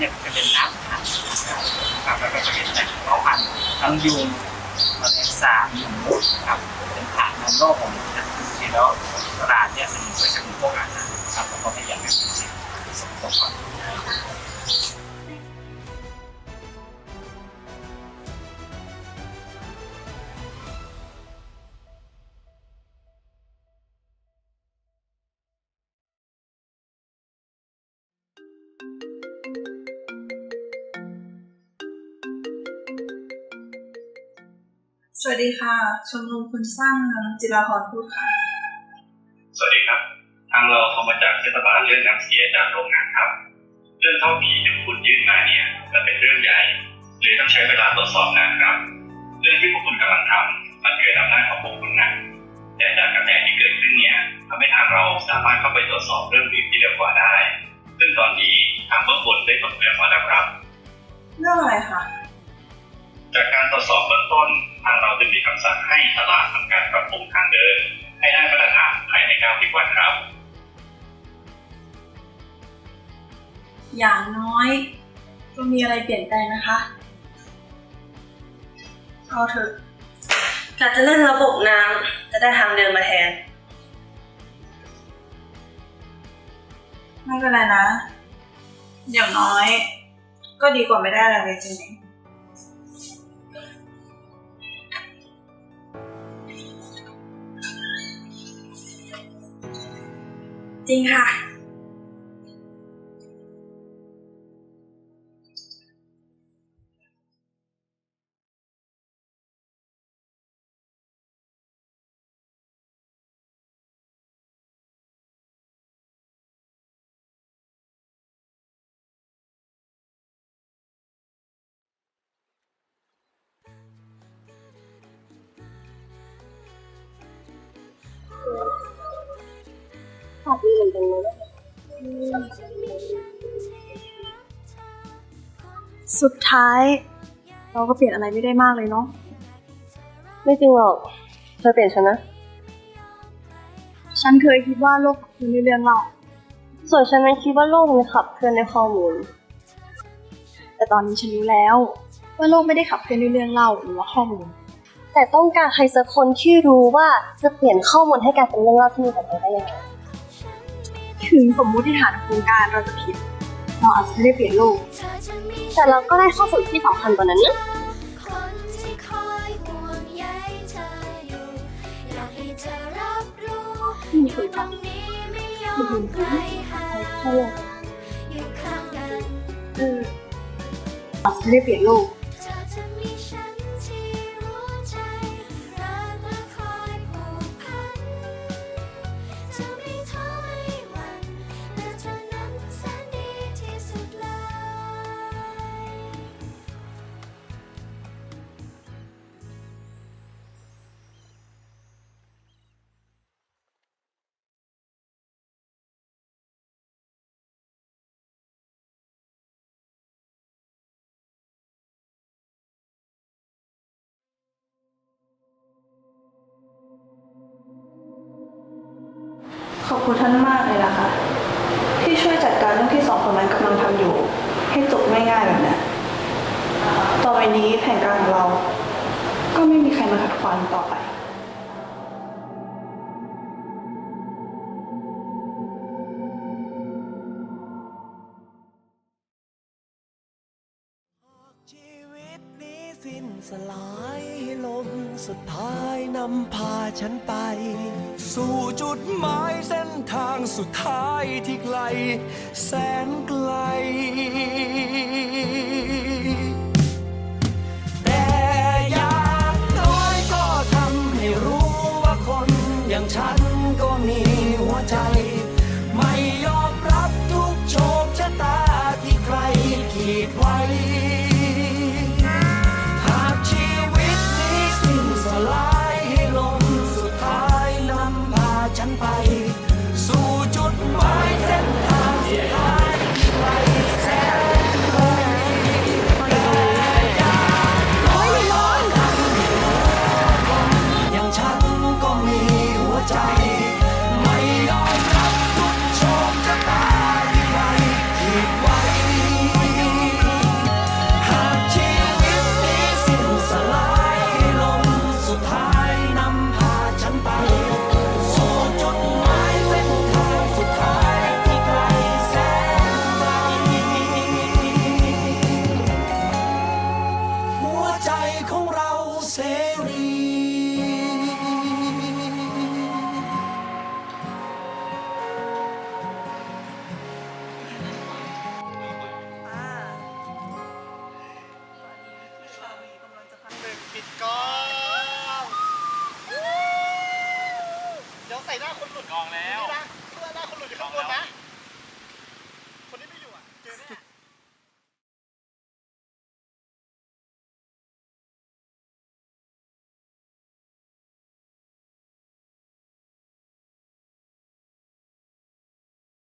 เนี่ยจะเป็นน้ำครับแล้วก็จะเป็นแหล่งเพาะพันธุ์ทั้งยุงแมลงสาบครับเป็นฐานนำโรคของมันนะจริงๆแล้วตลาดเนี่ยสนุกด้วยจะมีพวกอาหารครับแล้วก็ไม่อยากให้เป็นสิ่งที่สกปรก สวัสดีค่ะ ชมรมคุณสร้างเมืองจิราพรพูดค่ะ สวัสดีครับ ทางเราเข้ามาจากเทศบาลเรื่องน้ำเสียจากโรงงานครับ เรื่องเท่าที่ที่คุณยื่นมาเนี่ยมันเป็นเรื่องใหญ่เลยต้องใช้เวลาตรวจสอบนานครับ เรื่องที่พวกคุณกำลังทำมันเกินอำนาจของพวกคุณนะแต่จากกระแสที่เกิดขึ้นเนี่ยทำให้ทางเราสามารถเข้าไปตรวจสอบเรื่องอื่นที่เร็วกว่าได้ ซึ่งตอนนี้ทางเบื้องบนได้ตรวจเรียนมาแล้วครับ เรื่องอะไรคะ จากการตรวจสอบเบื้องต้น ทางเราจึงมีคำสั่งให้ตลาดทำการปรับปรุงทางเดิน ให้ได้มาตรฐานภายใน90วันครับ อย่างน้อยก็มีอะไรเปลี่ยนแปลงนะคะ เอาเถอะกะจะเล่นระบบน้ำจะได้ทางเดินมาแทน ไม่เป็นไรนะ อย่างน้อย ก็ดีกว่าไม่ได้อะไรเลยจริงๆ จ哈 จริงค่ะสุดท้าย เราก็เปลี่ยนอะไรไม่ได้มากเลยเนาะไม่จริงหรอก เธอเปลี่ยนฉันนะ ฉันเคยคิดว่าโลกคือในเรื่องเราส่วนฉันนั้นคิดว่าโลกมันขับเคลื่อนในข้อมูล แต่ตอนนี้ฉันรู้แล้วว่าโลกไม่ได้ขับเคลื่อนด้วยเรื่องเล่าหรือว่าข้อมูล แต่ต้องการใครสักคนที่รู้ว่าจะเปลี่ยนข้อมูลให้กลายเป็นเรื่องเล่าที่มีประโยชน์ได้ยังไง ถึงสมมุติฐานโครงการเราจะผิด เราอาจจะไม่ได้เปลี่ยนโลก แต่เราก็ได้ข้อสรุปที่สำคัญกว่านั้นนะคนที่คอยห่วงใยเธออยู่อยากให้เธอรับรู้ไม่เคยตรฟังงนี้ไม่ยอมใครหายใช่เลยอยู่ข้างกันเอออาจจะไม่ได้เปลี่ยนโลก ขอบคุณท่านมากเลยนะคะ ที่ช่วยจัดการเรื่องที่สองคนนั้นกำลังทำอยู่ ให้จบง่ายๆแบบนี้ต่อไปนี้แผนการของเรา ก็ไม่มีใครมาขัดขวางต่อไป สิ้นสลายลมสุดท้ายนำพาฉันไป สู่จุดหมายเส้นทางสุดท้ายที่ไกล แสนไกล แต่อย่างน้อยก็ทำให้รู้ว่าคนอย่างฉันก็มีหัวใจ ไม่ยอมรับทุกโชคชะตาที่ใครขีดไว้